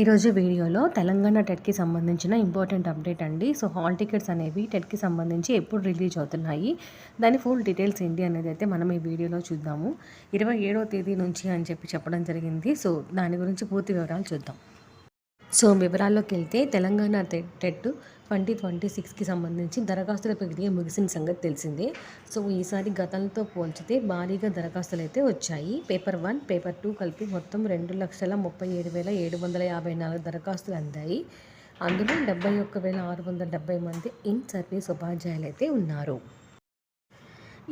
ఈరోజు వీడియోలో తెలంగాణ టెట్కి సంబంధించిన ఇంపార్టెంట్ అప్డేట్ అండి. సో హాల్ టికెట్స్ అనేవి టెట్కి సంబంధించి ఎప్పుడు రిలీజ్ అవుతున్నాయి? దాని ఫుల్ డీటెయిల్స్ ఏంటి అనేది అయితే మనం ఈ వీడియోలో చూద్దాము. ఇరవై ఏడవ తేదీ నుంచి అని చెప్పి చెప్పడం జరిగింది. సో దాని గురించి పూర్తి వివరాలు చూద్దాం. సో వివరాల్లోకి వెళ్తే తెలంగాణ టెట్ ట్వంటీ ట్వంటీ సిక్స్కి సంబంధించి దరఖాస్తుల ప్రక్రియ ముగిసిన సంగతి తెలిసిందే. సో ఈసారి గతంతో పోల్చితే భారీగా దరఖాస్తులు అయితే వచ్చాయి. పేపర్ వన్ పేపర్ టూ కలిపి మొత్తం రెండు లక్షల ముప్పై ఏడు వేల ఏడు వందల యాభై నాలుగు దరఖాస్తులు అందాయి. అందులో డెబ్బై ఒక్క వేల ఆరు వందల డెబ్బై మంది ఇన్ సర్వీస్ ఉపాధ్యాయులు అయితే ఉన్నారు.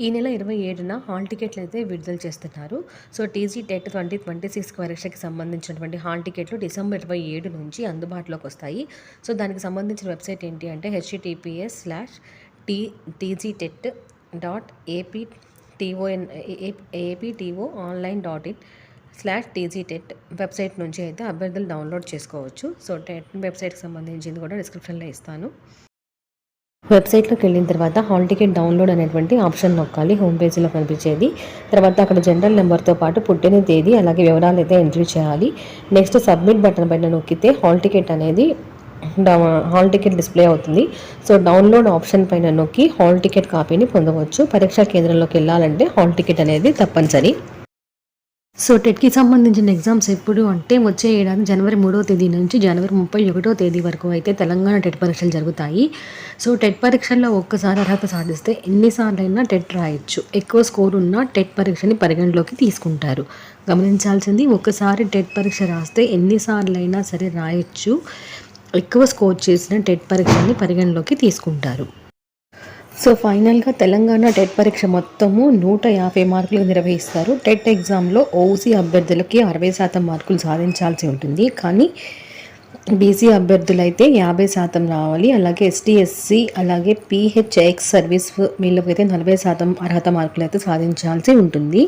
ఈ నెల ఇరవై ఏడున హాల్ టికెట్లు అయితే విడుదల చేస్తున్నారు. So TG TET twenty twenty six పరీక్షకి సంబంధించినటువంటి హాల్ టికెట్లు డిసెంబర్ ఇరవై ఏడు నుంచి అందుబాటులోకి వస్తాయి. సో దానికి సంబంధించిన వెబ్సైట్ ఏంటి అంటే HTTPS slash T TG TET dot AP TON APTO online dot in slash TG TET website నుంచి అయితే అభ్యర్థులు డౌన్లోడ్ చేసుకోవచ్చు. సో టెట్ వెబ్సైట్కి సంబంధించింది కూడా డిస్క్రిప్షన్లో ఇస్తాను. వెబ్సైట్లోకి వెళ్ళిన తర్వాత హాల్ టికెట్ డౌన్లోడ్ అనేటువంటి ఆప్షన్ నొక్కాలి హోమ్ పేజీలో కనిపించేది. తర్వాత అక్కడ జనరల్ నెంబర్తో పాటు పుట్టిన తేదీ అలాగే వివరాలు అయితే ఎంట్రీ చేయాలి. నెక్స్ట్ సబ్మిట్ బటన్ పైన నొక్కితే హాల్ టికెట్ అనేది హాల్ టికెట్ డిస్ప్లే అవుతుంది. సో డౌన్లోడ్ ఆప్షన్ పైన నొక్కి హాల్ టికెట్ కాపీని పొందవచ్చు. పరీక్షా కేంద్రంలోకి వెళ్ళాలంటే హాల్ టికెట్ అనేది తప్పనిసరి. సో టెట్కి సంబంధించిన ఎగ్జామ్స్ ఎప్పుడు అంటే వచ్చే ఏడాది జనవరి మూడవ తేదీ నుంచి జనవరి ముప్పై ఒకటో తేదీ వరకు అయితే తెలంగాణ టెట్ పరీక్షలు జరుగుతాయి. సో టెట్ పరీక్షల్లో ఒక్కసారి అర్హత సాధిస్తే ఎన్నిసార్లైనా టెట్ రాయొచ్చు. ఎక్కువ స్కోర్ ఉన్న టెట్ పరీక్షని పరిగణలోకి తీసుకుంటారు. గమనించాల్సింది ఒక్కసారి టెట్ పరీక్ష రాస్తే ఎన్నిసార్లైనా సరే రాయొచ్చు. ఎక్కువ స్కోర్ చేసిన టెట్ పరీక్షని పరిగణలోకి తీసుకుంటారు. సో ఫైనల్గా తెలంగాణ టెట్ పరీక్ష మొత్తము నూట యాభై మార్కులు నిర్వహిస్తారు. టెట్ ఎగ్జామ్లో ఓసీ అభ్యర్థులకి అరవై శాతం మార్కులు సాధించాల్సి ఉంటుంది. కానీ బీసీ అభ్యర్థులైతే యాభై శాతం రావాలి. అలాగే ఎస్టీఎస్సీ అలాగే పీహెచ్ఎక్స్ సర్వీస్ వీళ్ళకైతే నలభై శాతం అర్హత మార్కులు అయితే సాధించాల్సి ఉంటుంది.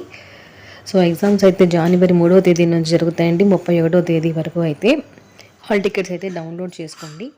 సో ఎగ్జామ్స్ అయితే జనవరి మూడో తేదీ నుంచి జరుగుతాయండి. ముప్పై ఒకటో తేదీ వరకు అయితే హాల్ టికెట్స్ అయితే డౌన్లోడ్ చేసుకోండి.